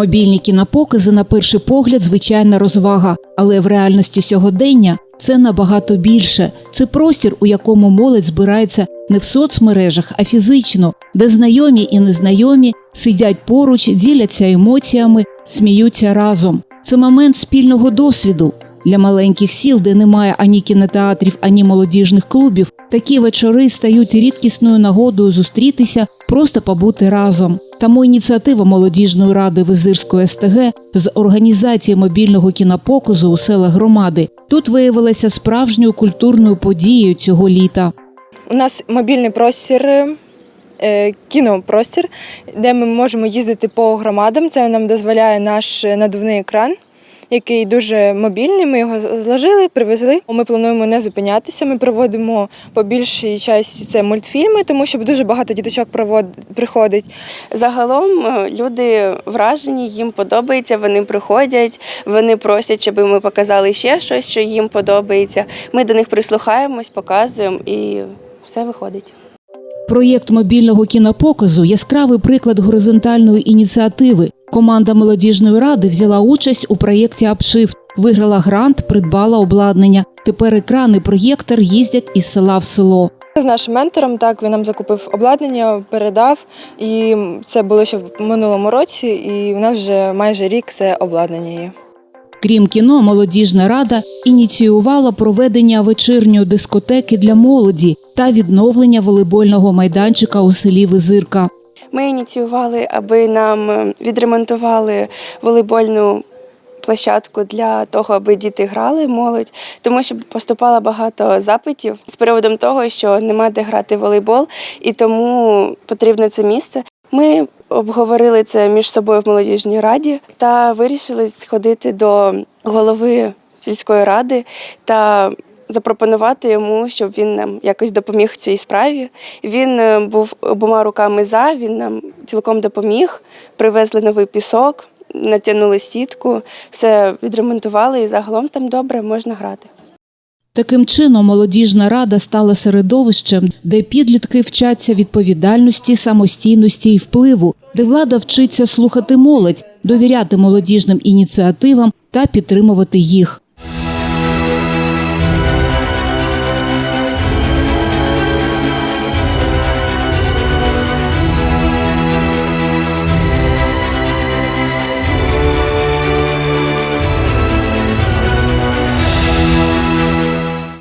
Мобільні кінопокази на перший погляд звичайна розвага, але в реальності сьогодення це набагато більше. Це простір, у якому молодь збирається не в соцмережах, а фізично, де знайомі і незнайомі сидять поруч, діляться емоціями, сміються разом. Це момент спільного досвіду. Для маленьких сіл, де немає ані кінотеатрів, ані молодіжних клубів, такі вечори стають рідкісною нагодою зустрітися, просто побути разом. Тому ініціатива молодіжної ради Визирської СТГ з організації мобільного кінопоказу у селах громади тут виявилася справжньою культурною подією цього літа. У нас мобільний простір, е, кінопростір, де ми можемо їздити по громадам. Це нам дозволяє наш надувний екран, який дуже мобільний. Ми його зложили, привезли. Ми плануємо не зупинятися. Ми проводимо по більшій часті це мультфільми, тому що дуже багато діточок провод- приходить. Загалом е, люди вражені, їм подобається, вони приходять, вони просять, щоб ми показали ще щось, що їм подобається. Ми до них прислухаємось, показуємо і все виходить. Проєкт мобільного кінопоказу яскравий приклад горизонтальної ініціативи. Команда молодіжної ради взяла участь у проєкті «Апшифт», виграла грант, придбала обладнання. Тепер екрани проєктор їздять із села в село. З нашим ментором так він нам закупив обладнання, передав, і це було ще в минулому році. І в нас вже майже рік це обладнання є. Крім кіно, молодіжна рада ініціювала проведення вечірньої дискотеки для молоді та відновлення волейбольного майданчика у селі Визирка. Ми ініціювали, аби нам е, відремонтували волейбольну площадку для того, аби діти грали молодь, тому що поступало багато запитів з приводом того, що нема де грати волейбол, і тому потрібне це місце. Ми обговорили це між собою в молодіжній раді та вирішили сходити до голови сільської ради та запропонувати йому, щоб він нам якось допоміг цій справі. Він е, був обома руками за, він нам цілком допоміг. Привезли новий пісок, натягнули сітку, все відремонтували і загалом там добре можна грати. Таким чином, молодіжна рада стала середовищем, де підлітки вчаться відповідальності, самостійності і впливу, де влада вчиться слухати молодь, довіряти молодіжним ініціативам та підтримувати їх.